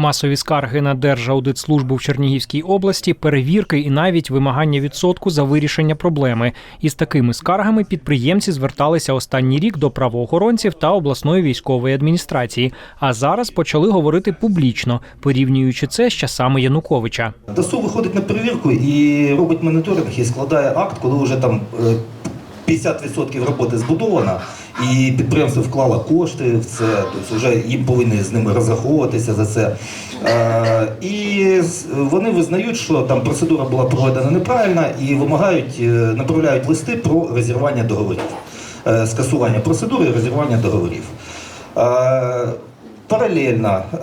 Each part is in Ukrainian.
Масові скарги на Держаудитслужбу в Чернігівській області, перевірки і навіть вимагання відсотку за вирішення проблеми. Із такими скаргами підприємці зверталися останній рік до правоохоронців та обласної військової адміністрації. А зараз почали говорити публічно, порівнюючи це з часами Януковича. ДСУ виходить на перевірку і робить моніторинг і складає акт, коли вже там е, 50% роботи збудована, і підприємство вклало кошти в це, тобто вже їм повинні з ними розраховуватися за це. Е, І вони визнають, що там процедура була проведена неправильно і вимагають, е, направляють листи про розірвання договорів, Е, скасування процедури і розірвання договорів. Е, Паралельно е,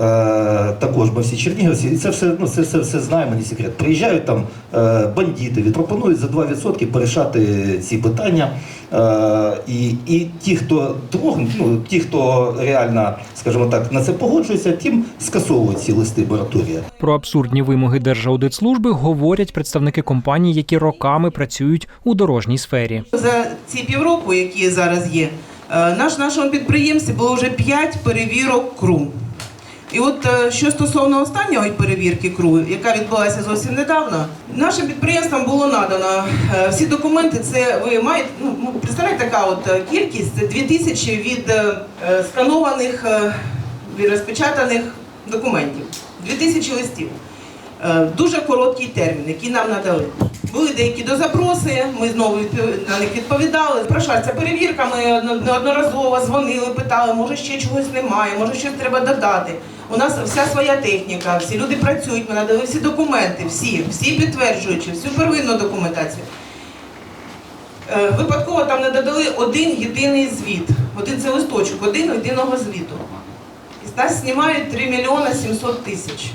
також ми всі чернігівці, і це все, ну, це, все, все знаємо, не секрет. Приїжджають там е, бандити, пропонують за 2% порішати ці питання. Е, і, і ті, хто трог, ну, ті, хто реально, скажімо так, на це погоджується, тим скасовують ці листи мораторія. Про абсурдні вимоги Держаудитслужби говорять представники компаній, які роками працюють у дорожній сфері. За ці півроку, які зараз є, наш нашому підприємстві було вже 5 перевірок КРУ. І от е, що стосовно останньої перевірки КРУ, яка відбулася зовсім недавно, нашим підприємствам було надано е, всі документи. Це ви маєте ну ну, представляєте, така от е, кількість це 2000 від е, е, сканованих е, від розпечатаних документів, 2000 листів. Е, Дуже короткий термін, який нам надали. Були деякі дозапроси, ми знову на них відповідали. Пройшла ця перевірка, ми неодноразово дзвонили, питали, може ще чогось немає, може щось треба додати. У нас вся своя техніка, всі люди працюють, ми надали всі документи, всі, всі підтверджуючи, всю первинну документацію. Е, Випадково там не додали один єдиний звіт. Один це листочок, один єдиного звіту. І нас знімають 3 мільйони 700 тисяч.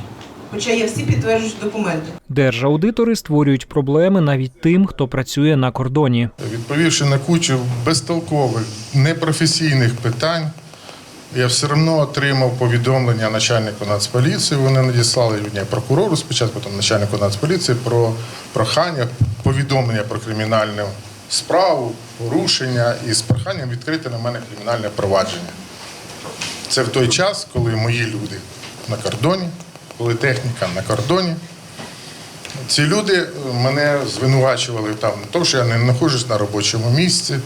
Хоча є всі підтверджуючі документи. Держаудитори створюють проблеми навіть тим, хто працює на кордоні. Відповівши на кучу безтолкових, непрофесійних питань, я все одно отримав повідомлення начальнику Нацполіції. Вони надіслали мені прокурору спочатку, потім начальнику Нацполіції про прохання, повідомлення про кримінальну справу, порушення і з проханням відкрити на мене кримінальне провадження. Це в той час, коли мої люди на кордоні, коли техніка на кордоні. Ці люди е, мене звинувачували там тому, що я не знаходжусь на робочому місці,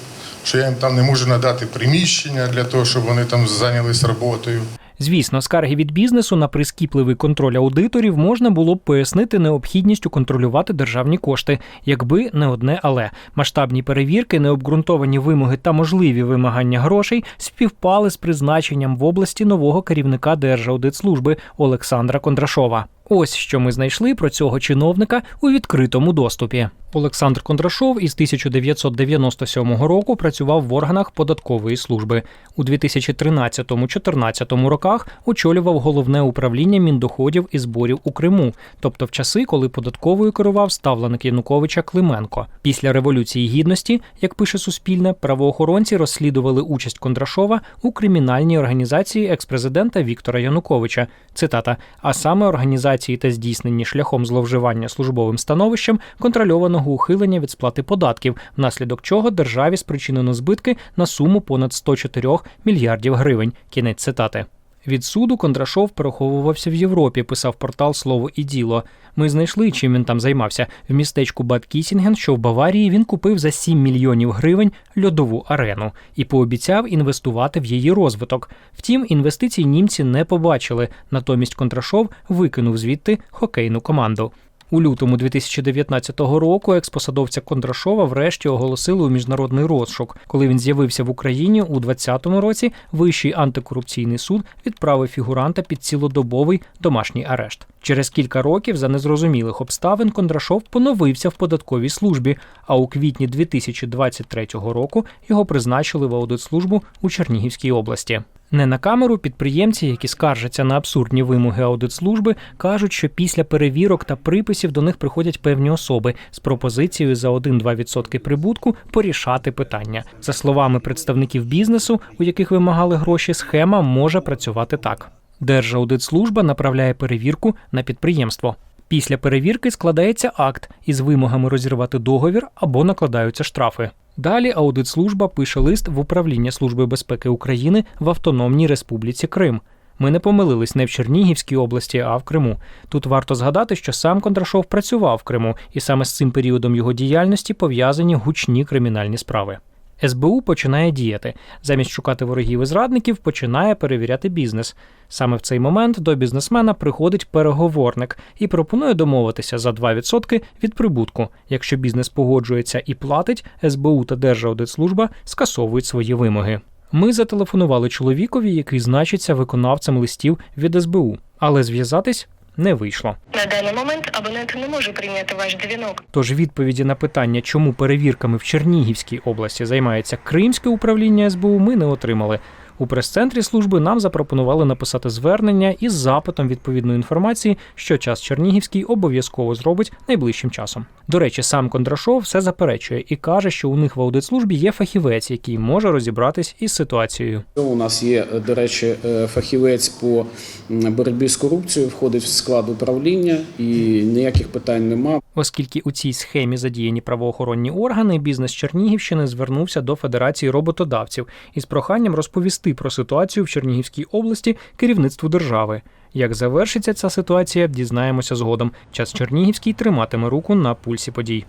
що я їм там не можу надати приміщення для того, щоб вони там зайнялись роботою. Звісно, скарги від бізнесу на прискіпливий контроль аудиторів можна було б пояснити необхідністю контролювати державні кошти, якби не одне але масштабні перевірки, необґрунтовані вимоги та можливі вимагання грошей співпали з призначенням в області нового керівника Держаудитслужби Олександра Кондрашова. Ось що ми знайшли про цього чиновника у відкритому доступі. Олександр Кондрашов із 1997 року працював в органах податкової служби. У 2013-14 роках очолював головне управління міндоходів і зборів у Криму, тобто в часи, коли податковою керував ставленик Януковича Клименко. Після революції гідності, як пише Суспільне, правоохоронці розслідували участь Кондрашова у кримінальній організації експрезидента Віктора Януковича. Цитата: а саме організації та здійсненні шляхом зловживання службовим становищем контрольованого ухилення від сплати податків, внаслідок чого державі спричинено збитки на суму понад 104 мільярдів гривень. Кінець цитати. Від суду Кондрашов переховувався в Європі, писав портал Слово і діло. Ми знайшли, чим він там займався. В містечку Бадкісінген, що в Баварії, він купив за 7 мільйонів гривень льодову арену і пообіцяв інвестувати в її розвиток. Втім, інвестицій німці не побачили. Натомість Кондрашов викинув звідти хокейну команду. У лютому 2019 року експосадовця Кондрашова врешті оголосили у міжнародний розшук. Коли він з'явився в Україні у 2020 році, Вищий антикорупційний суд відправив фігуранта під цілодобовий домашній арешт. Через кілька років за незрозумілих обставин Кондрашов поновився в податковій службі. А у квітні 2023 року його призначили в аудитслужбу у Чернігівській області. Не на камеру підприємці, які скаржаться на абсурдні вимоги аудитслужби, кажуть, що після перевірок та приписів до них приходять певні особи з пропозицією за 1-2% прибутку порішати питання. За словами представників бізнесу, у яких вимагали гроші, схема може працювати так: Держаудитслужба направляє перевірку на підприємство. Після перевірки складається акт із вимогами розірвати договір або накладаються штрафи. Далі аудитслужба пише лист в управління Служби безпеки України в Автономній Республіці Крим. Ми не помилились не в Чернігівській області, а в Криму. Тут варто згадати, що сам Кондрашов працював в Криму, і саме з цим періодом його діяльності пов'язані гучні кримінальні справи. СБУ починає діяти. Замість шукати ворогів і зрадників, починає перевіряти бізнес. Саме в цей момент до бізнесмена приходить переговорник і пропонує домовитися за 2% від прибутку. Якщо бізнес погоджується і платить, СБУ та Держаудитслужба скасовують свої вимоги. Ми зателефонували чоловікові, який значиться виконавцем листів від СБУ, але зв'язатись не вийшло. На даний момент абонент не може прийняти ваш дзвінок. Тож відповіді на питання, чому перевірками в Чернігівській області займається Кримське управління СБУ, ми не отримали. У прес-центрі служби нам запропонували написати звернення із запитом відповідної інформації, що час Чернігівський обов'язково зробить найближчим часом. До речі, сам Кондрашов все заперечує і каже, що у них в аудитслужбі є фахівець, який може розібратись із ситуацією. У нас є, до речі, е, фахівець по боротьбі з корупцією, входить в склад управління і ніяких питань нема. Оскільки у цій схемі задіяні правоохоронні органи, бізнес Чернігівщини звернувся до Федерації роботодавців із проханням розповісти про ситуацію в Чернігівській області керівництву держави. Як завершиться ця ситуація, дізнаємося згодом. Час Чернігівський триматиме руку на пульсі подій.